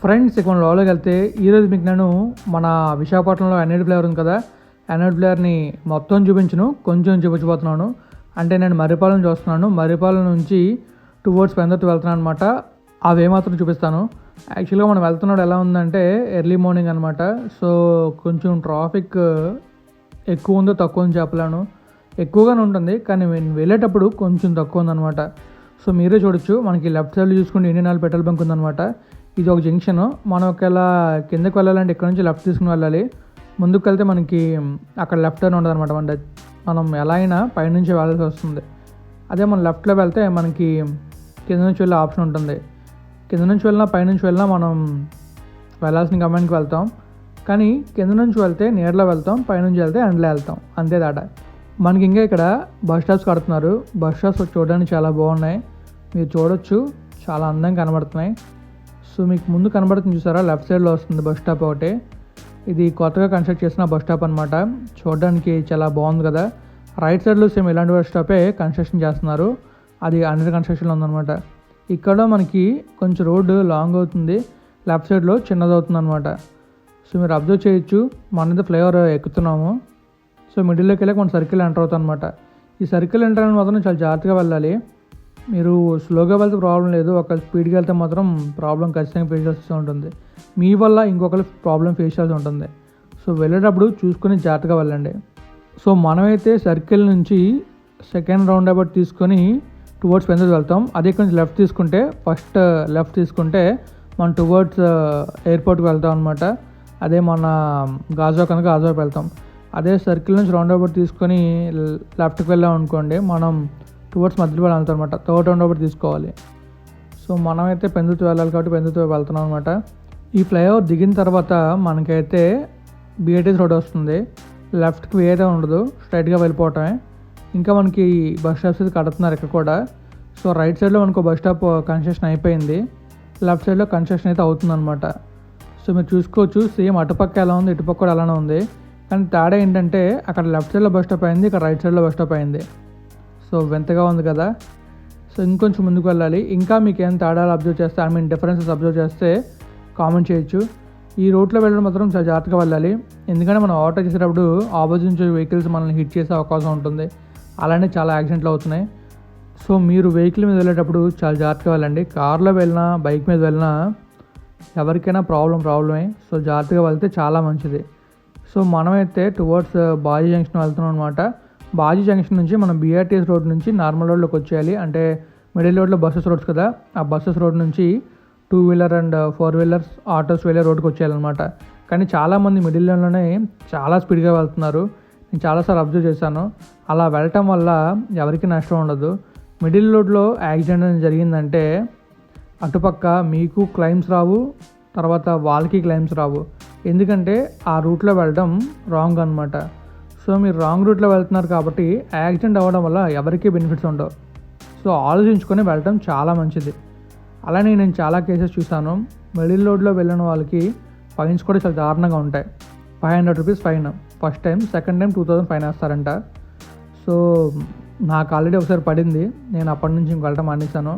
Friends ఇక మనం లోపలికి వెళ్తే ఈరోజు మీకు నేను మన విశాఖపట్నంలో ఎన్ఐడి ప్లేయర్ ఉంది కదా. ఎన్ఐడి ప్లేయర్ని మొత్తం చూపించను కొంచెం చూపించబోతున్నాను. అంటే నేను మర్రిపాలెం చూస్తున్నాను. మర్రిపాలెం నుంచి టువర్డ్స్ పెందర్తి వెళ్తున్నాను అనమాట అవేమాత్రం చూపిస్తాను. యాక్చువల్గా మనం వెళ్తున్నాడు ఎలా ఉందంటే ఎర్లీ మార్నింగ్ అనమాట సో కొంచెం ట్రాఫిక్ ఎక్కువ ఉందో తక్కువ ఉందో చెప్పలేను. ఎక్కువగానే ఉంటుంది కానీ నేను వెళ్ళేటప్పుడు కొంచెం తక్కువ ఉందన్నమాట. సో మీరే చూడొచ్చు. మనకి లెఫ్ట్ సైడ్ చూసుకుంటే ఇండియన్ ఆయిల్ పెట్రోల్ బంక్ ఉందన్నమాట. ఇది ఒక జంక్షన్. మనం ఒకవేళ కిందకి వెళ్ళాలంటే ఇక్కడ నుంచి లెఫ్ట్ తీసుకుని వెళ్ళాలి. ముందుకు వెళ్తే మనకి అక్కడ లెఫ్ట్ టర్న్ ఉండదు అనమాట అంటే మనం ఎలా అయినా పైనుంచి వెళ్ళాల్సి వస్తుంది. అదే మనం లెఫ్ట్లో వెళ్తే మనకి కింద నుంచి వెళ్ళే ఆప్షన్ ఉంటుంది. కింద నుంచి వెళ్ళినా పైనుంచి వెళ్ళినా మనం వెళ్ళాల్సిన గమ్యానికి వెళ్తాం. కానీ కింద నుంచి వెళ్తే నీడలో వెళ్తాం పైనుంచి వెళ్తే ఎండలో వెళ్తాం. అంతే దాట మనకి ఇంకా ఇక్కడ బస్ స్టాప్స్ కడుతున్నారు. బస్ స్టాప్స్ చూడడానికి చాలా బాగున్నాయి. మీరు చూడొచ్చు. చాలా అందంగా కనబడుతున్నాయి. సో మీకు ముందు కనబడుతుంది చూసారా? లెఫ్ట్ సైడ్లో వస్తుంది బస్ స్టాప్ ఒకటి. ఇది కొత్తగా కన్స్ట్రక్ట్ చేసిన బస్ స్టాప్ అనమాట చూడడానికి చాలా బాగుంది కదా. రైట్ సైడ్లో సేమ్ ఇలాంటి బస్ స్టాపే కన్స్ట్రక్షన్ చేస్తున్నారు. అది అండర్ కన్స్ట్రక్షన్లో ఉందన్నమాట. ఇక్కడ మనకి కొంచెం రోడ్డు లాంగ్ అవుతుంది. లెఫ్ట్ సైడ్లో చిన్నది అవుతుంది అనమాట సో మీరు అబ్జర్వ్ చేయొచ్చు. మనది ఫ్లేవర్ ఎక్కుతున్నాము. సో మిడిల్లోకి వెళ్ళాక మన సర్కిల్ ఎంటర్ అవుతుంది అనమాట ఈ సర్కిల్ ఎంటర్ అని మాత్రం చాలా జాగ్రత్తగా వెళ్ళాలి. మీరు స్లోగా వెళ్తే ప్రాబ్లం లేదు. ఒక స్పీడ్కి వెళ్తే మాత్రం ప్రాబ్లం ఖచ్చితంగా ఫేస్ చేయాల్సి ఉంటుంది. మీ వల్ల ఇంకొకరు ప్రాబ్లం ఫేస్ చేయాల్సి ఉంటుంది. సో వెళ్ళేటప్పుడు చూసుకొని జాగ్రత్తగా వెళ్ళండి. సో మనమైతే సర్కిల్ నుంచి సెకండ్ రౌండ్ అబౌట్ తీసుకొని టువర్డ్స్ పెందర్ వెళ్తాం. అదే కొంచెం లెఫ్ట్ తీసుకుంటే ఫస్ట్ లెఫ్ట్ తీసుకుంటే మనం టువర్డ్స్ ఎయిర్పోర్ట్కి uh, వెళ్తాం అనమాట అదే మన గాజా కనుక గాజాకి వెళ్తాం. అదే సర్కిల్ నుంచి రౌండ్ అబౌట్ తీసుకొని లెఫ్ట్కి వెళ్ళాం అనుకోండి మనం టువర్డ్స్ మధ్యలో వెళ్ళాలి అనమాట థర్డ్ రౌండ్ ఒకటి తీసుకోవాలి. సో మనమైతే పెందుతూ వెళ్ళాలి కాబట్టి పెందుతూ వెళ్తున్నాం అనమాట ఈ ఫ్లైఓవర్ దిగిన తర్వాత మనకైతే బిఐటీస్ రోడ్ వస్తుంది. లెఫ్ట్కి వేరే ఉండదు. స్ట్రైట్గా వెళ్ళిపోవటమే. ఇంకా మనకి బస్ స్టాప్స్ అయితే కడుతున్నారు ఇక్కడ కూడా. సో రైట్ సైడ్లో మనకు బస్ స్టాప్ కన్స్ట్రక్షన్ అయిపోయింది. లెఫ్ట్ సైడ్లో కన్స్ట్రక్షన్ అయితే అవుతుందన్నమాట సో మీరు చూసుకోవచ్చు. సేమ్ అటుపక్క ఎలా ఉంది ఇటుపక్క కూడా అలానే ఉంది. కానీ తేడా ఏంటంటే అక్కడ లెఫ్ట్ సైడ్లో బస్ స్టాప్ అయింది ఇక్కడ రైట్ సైడ్లో బస్ స్టాప్ అయింది. సో వింతగా ఉంది కదా. సో ఇంకొంచెం ముందుకు వెళ్ళాలి. ఇంకా మీకు ఏం తేడాలు అబ్జర్వ్ చేస్తే ఐ మీన్ డిఫరెన్సెస్ అబ్జర్వ్ చేస్తే కామెంట్ చేయొచ్చు. ఈ రోడ్లో వెళ్ళడం మాత్రం చాలా జాగ్రత్తగా వెళ్ళాలి. ఎందుకంటే మనం ఆటో చేసేటప్పుడు ఆపోజిట్ నుంచి వెహికల్స్ మనల్ని హిట్ చేసే అవకాశం ఉంటుంది. అలానే చాలా యాక్సిడెంట్లు అవుతున్నాయి. సో మీరు వెహికల్ మీద వెళ్ళేటప్పుడు చాలా జాగ్రత్తగా వెళ్ళండి. కార్లో వెళ్ళినా బైక్ మీద వెళ్ళినా ఎవరికైనా ప్రాబ్లం ప్రాబ్లమే సో జాగ్రత్తగా వెళ్తే చాలా మంచిది. సో మనమైతే టువర్డ్స్ బాయ్ జంక్షన్ వెళ్తున్నాం అనమాట బాజీ జంక్షన్ నుంచి మనం బీఆర్టీఎస్ రోడ్ నుంచి నార్మల్ రోడ్లోకి వచ్చేయాలి. అంటే మిడిల్ రోడ్లో బస్సెస్ రోడ్స్ కదా. ఆ బస్సెస్ రోడ్ నుంచి two wheeler and four wheelers autos వెళ్ళే రోడ్కి వచ్చేయాలన్నమాట. కానీ చాలామంది మిడిల్ లైన్లోనే చాలా స్పీడ్గా వెళ్తున్నారు. నేను చాలాసార్లు అబ్జర్వ్ చేశాను. అలా వెళ్ళటం వల్ల ఎవరికి నష్టం ఉండదు. మిడిల్ రోడ్లో యాక్సిడెంట్ అనేది జరిగిందంటే అటుపక్క మీకు క్లైమ్స్ రావు తర్వాత వాళ్ళకి క్లైమ్స్ రావు. ఎందుకంటే ఆ రూట్లో వెళ్ళడం రాంగ్ అనమాట సో మీరు రాంగ్ రూట్లో వెళ్తున్నారు కాబట్టి యాక్సిడెంట్ అవ్వడం వల్ల ఎవరికీ బెనిఫిట్స్ ఉండవు. సో ఆలోచించుకొని వెళ్ళడం చాలా మంచిది. అలానే నేను చాలా కేసెస్ చూశాను. మిడిల్ రోడ్లో వెళ్ళిన వాళ్ళకి ఫైన్స్ కూడా చాలా దారుణంగా ఉంటాయి. Five hundred rupees fine. First time second time two thousand fine వేస్తారంట. So నాకు ఆల్రెడీ ఒకసారి పడింది. నేను అప్పటి నుంచి ఇంక వెళ్ళడం మానేశాను.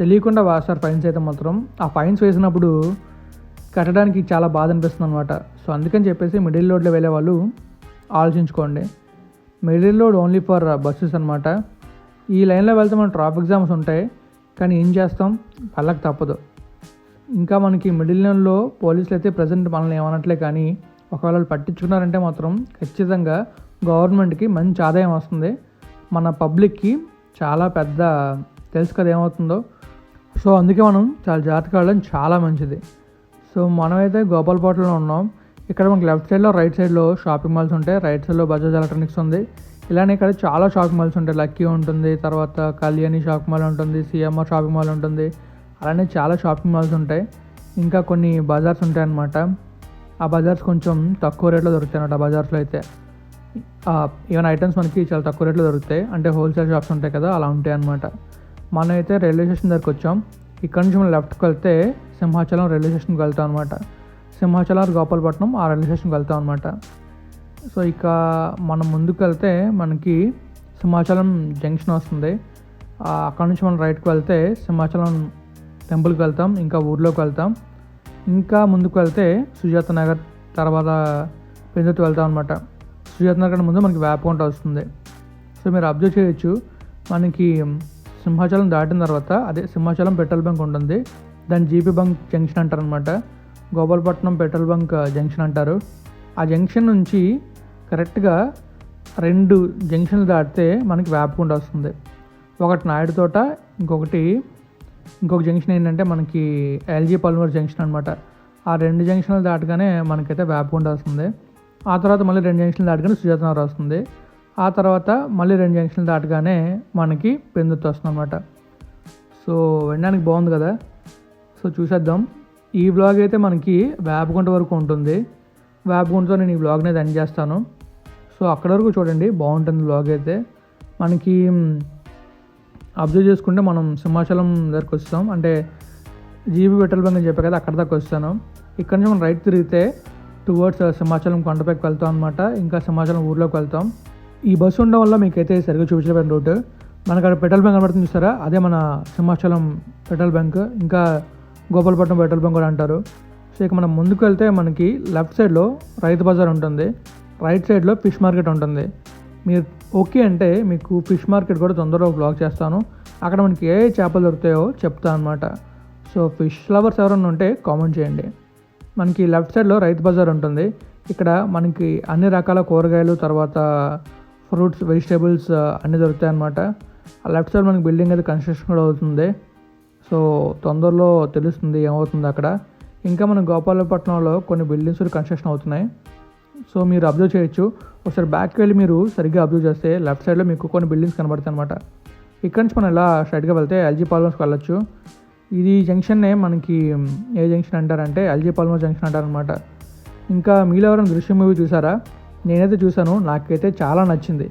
తెలియకుండా వేస్తారు ఫైన్స్ అయితే మాత్రం. ఆ ఫైన్స్ వేసినప్పుడు కట్టడానికి చాలా బాధ అనిపిస్తుంది అనమాట సో అందుకని చెప్పేసి మిడిల్ రోడ్లో వెళ్ళే వాళ్ళు ఆలోచించుకోండి. Middle road only for buses అనమాట ఈ లైన్లో వెళ్తే మన ట్రాఫిక్ జామ్స్ ఉంటాయి కానీ ఏం చేస్తాం? వాళ్ళకి తప్పదు. ఇంకా మనకి మిడిల్ లైన్లో పోలీసులు అయితే ప్రజెంట్ మనల్ని ఏమనట్లే కానీ ఒకవేళ వాళ్ళు పట్టించుకున్నారంటే మాత్రం ఖచ్చితంగా గవర్నమెంట్కి మంచి ఆదాయం వస్తుంది. మన పబ్లిక్కి చాలా పెద్ద తెలుసు కదా ఏమవుతుందో. సో అందుకే మనం చాలా జాగ్రత్తగా వెళ్ళడం చాలా మంచిది. సో మనమైతే గోపాలపేటలో ఉన్నాం. ఇక్కడ మనకి లెఫ్ట్ సైడ్లో రైట్ సైడ్లో షాపింగ్ మాల్స్ ఉంటాయి. రైట్ సైడ్లో బజాజ్ ఎలక్ట్రానిక్స్ ఉంది. ఇలానే ఇక్కడ చాలా షాపింగ్ మాల్స్ ఉంటాయి. లక్కీ ఉంటుంది తర్వాత కళ్యాణి షాపింగ్ మాల్ ఉంటుంది సిఎంఆర్ షాపింగ్ మాల్ ఉంటుంది. అలానే చాలా షాపింగ్ మాల్స్ ఉంటాయి. ఇంకా కొన్ని బజార్స్ ఉంటాయి అన్నమాట. ఆ బజార్స్ కొంచెం తక్కువ రేట్లో దొరుకుతాయి అన్నమాట ఆ బజార్స్లో అయితే. ఈవెన్ ఐటమ్స్ మనకి చాలా తక్కువ రేట్లో దొరుకుతాయి. అంటే హోల్సేల్ షాప్స్ ఉంటాయి కదా అలా ఉంటాయి అనమాట మనం అయితే రైల్వే స్టేషన్ దగ్గరికి వచ్చాం. ఇక్కడ నుంచి మనం లెఫ్ట్కి వెళ్తే సింహాచలం రైల్వే స్టేషన్కి వెళ్తాం అనమాట సింహాచల గోపాలపట్నం ఆ రైల్వే స్టేషన్కి వెళ్తాం అనమాట సో ఇక మనం ముందుకు వెళ్తే మనకి సింహాచలం జంక్షన్ వస్తుంది. అక్కడ నుంచి మనం రైట్కి వెళ్తే సింహాచలం టెంపుల్కి వెళ్తాం ఇంకా ఊర్లోకి వెళ్తాం. ఇంకా ముందుకు వెళ్తే సుజాత నగర్ తర్వాత పెందుతు వెళ్తాం అనమాట సుజాత నగర్ ముందు మనకి వేపకుంట వస్తుంది. సో మీరు అబ్జర్వ్ చేయొచ్చు మనకి సింహాచలం దాటిన తర్వాత అదే సింహాచలం పెట్రోల్ బంక్ ఉంటుంది. దాని జీపీ బంక్ జంక్షన్ అంటారు అనమాట గోపాలపట్నం పెట్రోల్ బంక్ జంక్షన్ అంటారు. ఆ జంక్షన్ నుంచి కరెక్ట్గా రెండు జంక్షన్లు దాటితే మనకి వేపకుండా వస్తుంది. ఒకటి నాయుడు తోట ఇంకొకటి ఇంకొక జంక్షన్ ఏంటంటే మనకి ఎల్జీ పల్మూర్ జంక్షన్ అనమాట ఆ రెండు జంక్షన్లు దాటగానే మనకైతే వేపకుండ వస్తుంది. ఆ తర్వాత మళ్ళీ రెండు జంక్షన్లు దాటగానే సుజాతనగర్ వస్తుంది. ఆ తర్వాత మళ్ళీ రెండు జంక్షన్లు దాటగానే మనకి పెందుతు వస్తుంది అనమాట సో వినడానికి బాగుంది కదా. సో చూసేద్దాం. ఈ బ్లాగ్ అయితే మనకి వేపగుంట వరకు ఉంటుంది. వేపగుంటతో నేను ఈ బ్లాగ్ అనేది ఎండ్ చేస్తాను. సో అక్కడ వరకు చూడండి బాగుంటుంది బ్లాగ్ అయితే. మనకి అబ్జర్వ్ చేసుకుంటే మనం సింహాచలం దగ్గరకు వస్తాం. అంటే జీబీ పెట్రోల్ బంక్ అని చెప్పే కదా అక్కడ దాకా వస్తాను. ఇక్కడ నుంచి మనం రైట్ తిరిగితే టువర్డ్స్ uh, సింహాచలం కొండపైకి వెళ్తాం అనమాట ఇంకా సింహాచలం ఊర్లోకి వెళ్తాం. ఈ బస్సు ఉండడం వల్ల మీకైతే సరిగ్గా చూపించలేని రూట్ మనకు అక్కడ పెట్రోల్ బంక్ కనబడుతుంది చూస్తారా అదే మన సింహాచలం పెట్రోల్ బంక్. ఇంకా గోపాలపట్నం పెట్రోల్ బంక్ కూడా అంటారు. సో ఇక మనం ముందుకు వెళ్తే మనకి లెఫ్ట్ సైడ్లో రైతు బజార్ ఉంటుంది. రైట్ సైడ్లో ఫిష్ మార్కెట్ ఉంటుంది. మీరు ఓకే అంటే మీకు ఫిష్ మార్కెట్ కూడా తొందరగా బ్లాగ్ చేస్తాను. అక్కడ మనకి ఏ చేపలు దొరుకుతాయో చెప్తా అనమాట సో ఫిష్ లవర్స్ ఎవరైనా ఉంటే కామెంట్ చేయండి. మనకి లెఫ్ట్ సైడ్లో రైతు బజార్ ఉంటుంది. ఇక్కడ మనకి అన్ని రకాల కూరగాయలు తర్వాత ఫ్రూట్స్ వెజిటేబుల్స్ అన్నీ దొరుకుతాయి అన్నమాట ఆ లెఫ్ట్ సైడ్ మనకి బిల్డింగ్ అయితే కన్స్ట్రక్షన్ కూడా అవుతుంది. సో తొందరలో తెలుస్తుంది ఏమవుతుంది అక్కడ. ఇంకా మన గోపాలపట్నంలో కొన్ని బిల్డింగ్స్ కన్స్ట్రక్షన్ అవుతున్నాయి. సో మీరు అబ్జర్వ్ చేయొచ్చు. ఒకసారి బ్యాక్కి వెళ్ళి మీరు సరిగ్గా అబ్జర్వ్ చేస్తే లెఫ్ట్ సైడ్లో మీకు కొన్ని బిల్డింగ్స్ కనబడతాయి అనమాట ఇక్కడ నుంచి మనం ఇలా స్ట్రైట్గా వెళ్తే ఎల్జీ పాల్మర్స్కి వెళ్ళొచ్చు. ఇది జంక్షన్నే మనకి ఏ జంక్షన్ అంటారంటే ఎల్జీ పాల్మర్ జంక్షన్ అంటారనమాట ఇంకా మీలో ఎవరైనా దృశ్యం మూవీ చూసారా? నేనైతే చూశాను. నాకైతే చాలా నచ్చింది.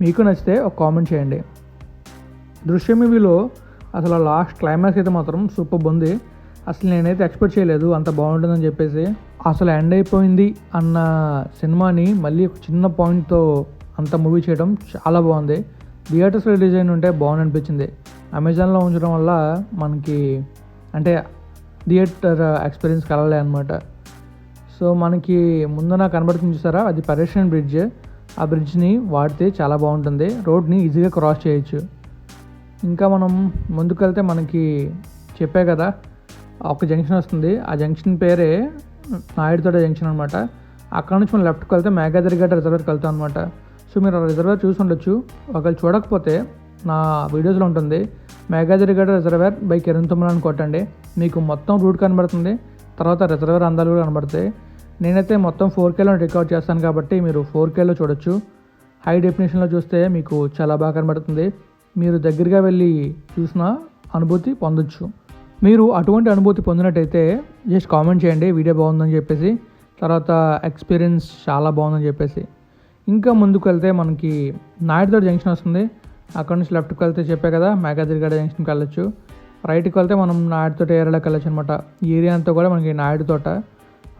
మీకు నచ్చితే ఒక కామెంట్ చేయండి. దృశ్యం మూవీలో అసలు లాస్ట్ క్లైమాక్స్ అయితే మాత్రం సూపర్ ఉంది. అసలు నేనైతే ఎక్స్పెక్ట్ చేయలేదు అంత బాగుంటుందని చెప్పేసి. అసలు ఎండ్ అయిపోయింది అన్న సినిమాని మళ్ళీ ఒక చిన్న పాయింట్తో అంత మూవీ చేయడం చాలా బాగుంది. థియేటర్స్లో డిజైన్ ఉంటే బాగుంది అనిపించింది అమెజాన్లో ఉంచడం వల్ల మనకి అంటే థియేటర్ ఎక్స్పీరియన్స్ కలలే అనమాట సో మనకి ముందు నాకు కనబడుతుంది చూసారా? అది పరేషన్ బ్రిడ్జ్ ఆ బ్రిడ్జ్ని వాడితే చాలా బాగుంటుంది. రోడ్ని ఈజీగా క్రాస్ చేయొచ్చు. ఇంకా మనం ముందుకెళ్తే మనకి చెప్పే కదా ఒక జంక్షన్ వస్తుంది. ఆ జంక్షన్ పేరే నాయుడుతోట జంక్షన్ అనమాట అక్కడ నుంచి మనం లెఫ్ట్కి వెళ్తే మేఘాద్రిగడ్డ రిజర్వర్కి వెళ్తాం అనమాట సో మీరు ఆ రిజర్వేర్ చూసి ఉండొచ్చు. ఒకవేళ చూడకపోతే నా వీడియోస్లో ఉంటుంది. మేఘాద్రిగడ్డ రిజర్వేర్ బై కిరణ్ తుమ్మల అని కొట్టండి. మీకు మొత్తం రూట్ కనబడుతుంది. తర్వాత రిజర్వేర్ అందాలు కూడా కనబడతాయి. నేనైతే మొత్తం ఫోర్ కేలో రికార్డ్ చేస్తాను కాబట్టి మీరు ఫోర్ కేలో చూడొచ్చు. హై డెఫినేషన్లో చూస్తే మీకు చాలా బాగా కనబడుతుంది. మీరు దగ్గరగా వెళ్ళి చూసిన అనుభూతి పొందొచ్చు. మీరు అటువంటి అనుభూతి పొందినట్టయితే జస్ట్ కామెంట్ చేయండి వీడియో బాగుందని చెప్పేసి. తర్వాత ఎక్స్పీరియన్స్ చాలా బాగుందని చెప్పేసి. ఇంకా ముందుకు వెళ్తే మనకి నాయుడుతోట జంక్షన్ వస్తుంది. అక్కడ నుంచి లెఫ్ట్కి వెళ్తే చెప్పే కదా మేఘాద్రిగడ జంక్షన్కి వెళ్ళొచ్చు. రైట్కి వెళ్తే మనం నాయుడుతోట ఏరియాలోకి వెళ్ళొచ్చు అనమాట ఏరియా అంతా కూడా మనకి నాయుడు తోట.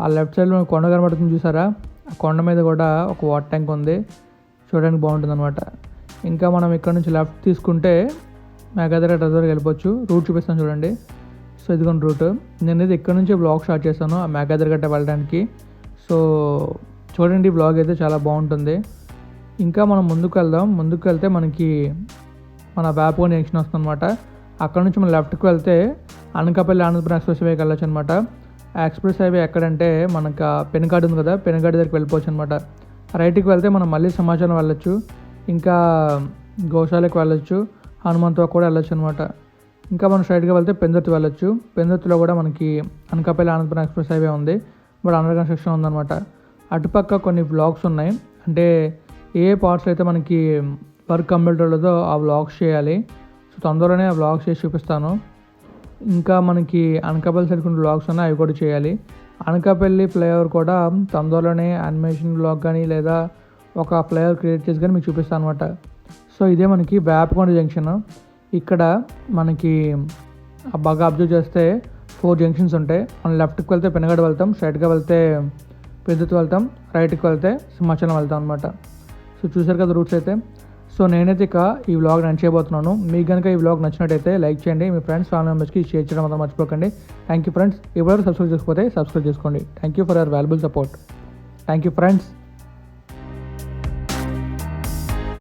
ఆ లెఫ్ట్ సైడ్లో కొండ కనబడుతుంది చూసారా? ఆ కొండ మీద కూడా ఒక వాటర్ ట్యాంక్ ఉంది. చూడడానికి బాగుంటుంది అనమాట ఇంకా మనం ఇక్కడ నుంచి లెఫ్ట్ తీసుకుంటే మేఘాద్రి రిజర్వ్కి వెళ్ళిపోవచ్చు. రూట్ చూపిస్తాను చూడండి. సో ఇదిగోండి రూట్ నేనైతే ఇక్కడ నుంచి బ్లాగ్ స్టార్ట్ చేస్తాను ఆ మేఘాద్రి గట్ట వెళ్ళడానికి. సో చూడండి బ్లాగ్ అయితే చాలా బాగుంటుంది. ఇంకా మనం ముందుకు వెళ్దాం. ముందుకు వెళ్తే మనకి మన వేపగొండ జంక్షన్ వస్తుంది అనమాట అక్కడ నుంచి మనం లెఫ్ట్కి వెళ్తే అనకాపల్లి ఆనందపురం ఎక్స్ప్రెస్ హైవేకి వెళ్ళొచ్చు అనమాట ఎక్స్ప్రెస్ హైవే ఎక్కడంటే మనకు పెనుగాడు ఉంది కదా పెనుగాడి దగ్గరికి వెళ్ళిపోవచ్చు అనమాట రైట్కి వెళ్తే మనం మళ్ళీ సమాచారం వెళ్ళొచ్చు. ఇంకా గోశాలకు వెళ్ళొచ్చు. హనుమంతో కూడా వెళ్ళొచ్చు అనమాట ఇంకా మనం స్ట్రైట్గా వెళ్తే పెందర్తి వెళ్ళొచ్చు. పెందర్తిలో కూడా మనకి అనకాపల్లి ఆనందపురం ఎక్స్ప్రెస్ హైవే ఉంది. బట్ అండర్ కన్స్ట్రక్షన్ ఉందన్నమాట. అటుపక్క కొన్ని బ్లాగ్స్ ఉన్నాయి. అంటే ఏ పార్ట్స్ అయితే మనకి వర్క్ కంప్లీట్ అవ్వలేదో ఆ బ్లాగ్స్ చేయాలి. సో తొందరలోనే ఆ బ్లాగ్స్ చేసి చూపిస్తాను. ఇంకా మనకి అనకాపల్లి సైడ్ కొన్ని బ్లాగ్స్ ఉన్నాయి అవి కూడా చేయాలి. అనకాపల్లి ఫ్లైఓవర్ కూడా తొందరలోనే యానిమేషన్ బ్లాగ్ కానీ లేదా ఒక ఫ్లైఓవర్ క్రియేట్ చేసి కానీ మీకు చూపిస్తాను అనమాట సో ఇదే మనకి వేపకొండ జంక్షన్ ఇక్కడ మనకి బాగా అబ్జర్వ్ చేస్తే ఫోర్ జంక్షన్స్ ఉంటాయి. మనం లెఫ్ట్కి వెళ్తే పెనగడ వెళ్తాం స్ట్రైట్గా వెళ్తే పెద్దతు వెళ్తాం రైట్కి వెళ్తే సింహాచలం వెళ్తాం అనమాట సో చూసారు కదా రూట్స్ అయితే. సో నేనైతే ఇక ఈ వ్లాగ్ రన్ చేయబోతున్నాను. మీకు కనుక ఈ వ్లాగ్ నచ్చినట్టయితే లైక్ చేయండి. మీ ఫ్రెండ్స్ ఫ్యామిలీ మెంబర్స్కి షేర్ చేయడం మాత్రం మర్చిపోకండి. థ్యాంక్ యూ ఫ్రెండ్స్ ఎవరైనా సబ్స్క్రైబ్ చేసుకోతే సబ్స్క్రైబ్ చేసుకోండి. Thank you for your valuable support thank you friends